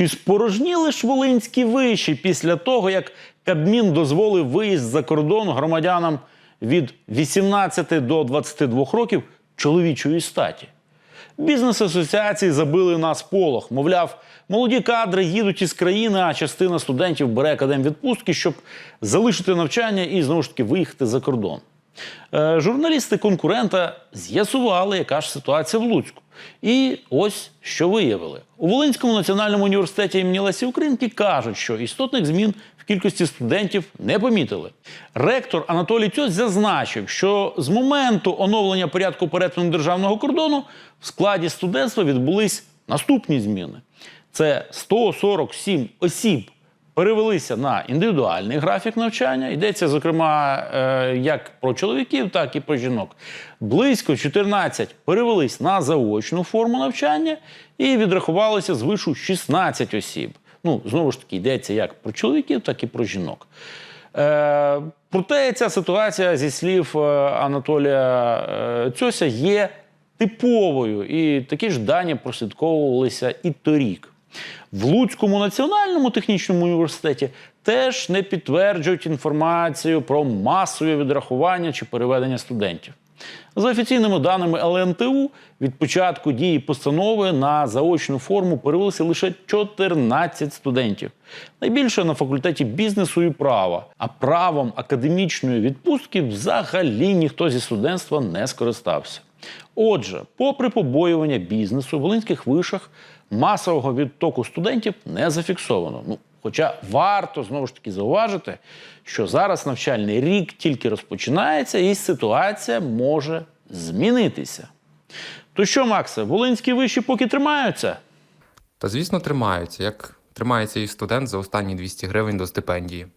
Чи спорожніли ж волинські виші після того, як Кабмін дозволив виїзд за кордон громадянам від 18 до 22 років чоловічої статі? Бізнес-асоціації забили на сполох. Мовляв, молоді кадри їдуть із країни, а частина студентів бере академвідпустки, щоб залишити навчання і знову ж таки виїхати за кордон. Е, журналісти конкурента з'ясували, яка ж ситуація в Луцьку. І ось що виявили. У Волинському національному університеті імені Лесі Українки кажуть, що істотних змін в кількості студентів не помітили. Ректор Анатолій Тьось зазначив, що з моменту оновлення порядку перетину державного кордону в складі студентства відбулись наступні зміни: це 147 осіб перевелися на індивідуальний графік навчання. Йдеться, зокрема, е, як про чоловіків, так і про жінок. Близько 14 перевелись на заочну форму навчання і відрахувалося з вишу 16 осіб. Ну, знову ж таки, йдеться як про чоловіків, так і про жінок. Е, проте ця ситуація, зі слів е, Анатолія е, Цьося, є типовою, і такі ж дані прослідковувалися і торік. В Луцькому національному технічному університеті теж не підтверджують інформацію про масові відрахування чи переведення студентів. За офіційними даними ЛНТУ, від початку дії постанови на заочну форму перевелися лише 14 студентів. Найбільше на факультеті бізнесу і права. А правом академічної відпустки взагалі ніхто зі студентства не скористався. Отже, попри побоювання бізнесу, в волинських вишах масового відтоку студентів не зафіксовано. Ну, хоча варто знову ж таки зауважити, що зараз навчальний рік тільки розпочинається, і ситуація може змінитися. То що, Максе, волинські виші поки тримаються? Та звісно, тримаються, як тримається і студент за останні 200 гривень до стипендії.